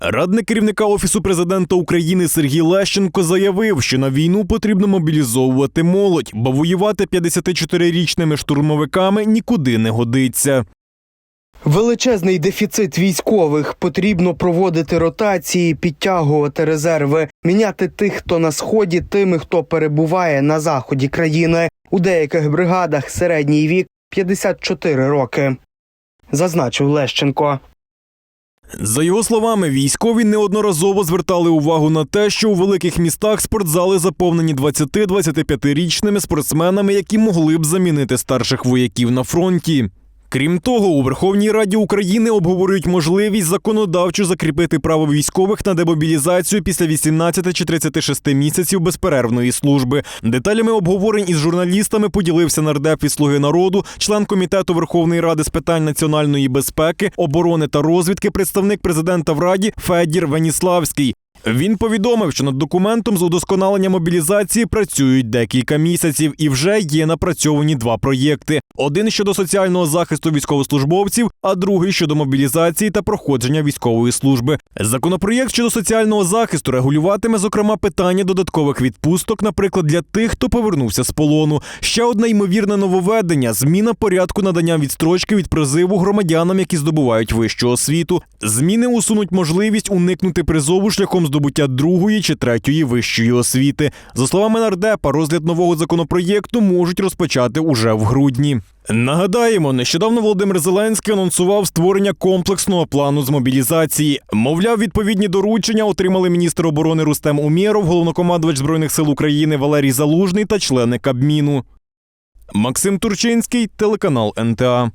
Радник керівника офісу президента України Сергій Лещенко заявив, що на війну потрібно мобілізовувати молодь, бо воювати 54-річними штурмовиками нікуди не годиться. Величезний дефіцит військових. Потрібно проводити ротації, підтягувати резерви, міняти тих, хто на сході, тими, хто перебуває на заході країни. У деяких бригадах середній вік 54 роки. Зазначив Лещенко. За його словами, військові неодноразово звертали увагу на те, що у великих містах спортзали заповнені 20-25-річними спортсменами, які могли б замінити старших вояків на фронті. Крім того, у Верховній Раді України обговорюють можливість законодавчо закріпити право військових на демобілізацію після 18 чи 36 місяців безперервної служби. Деталями обговорень із журналістами поділився нардеп від «Слуги народу, член комітету Верховної Ради з питань національної безпеки, оборони та розвідки, представник президента в Раді Федір Веніславський. Він повідомив, що над документом з удосконалення мобілізації працюють декілька місяців і вже є напрацьовані два проєкти: один щодо соціального захисту військовослужбовців, а другий щодо мобілізації та проходження військової служби. Законопроєкт щодо соціального захисту регулюватиме зокрема питання додаткових відпусток, наприклад, для тих, хто повернувся з полону. Ще одне ймовірне нововведення зміна порядку надання відстрочки від призиву громадянам, які здобувають вищу освіту. Зміни усунуть можливість уникнути призову шляхом здобуття другої чи третьої вищої освіти. За словами нардепа, розгляд нового законопроєкту можуть розпочати уже в грудні. Нагадаємо, нещодавно Володимир Зеленський анонсував створення комплексного плану з мобілізації. Мовляв, відповідні доручення отримали міністр оборони Рустем Умєров, головнокомандувач збройних сил України Валерій Залужний та члени Кабміну. Максим Турчинський, телеканал НТА.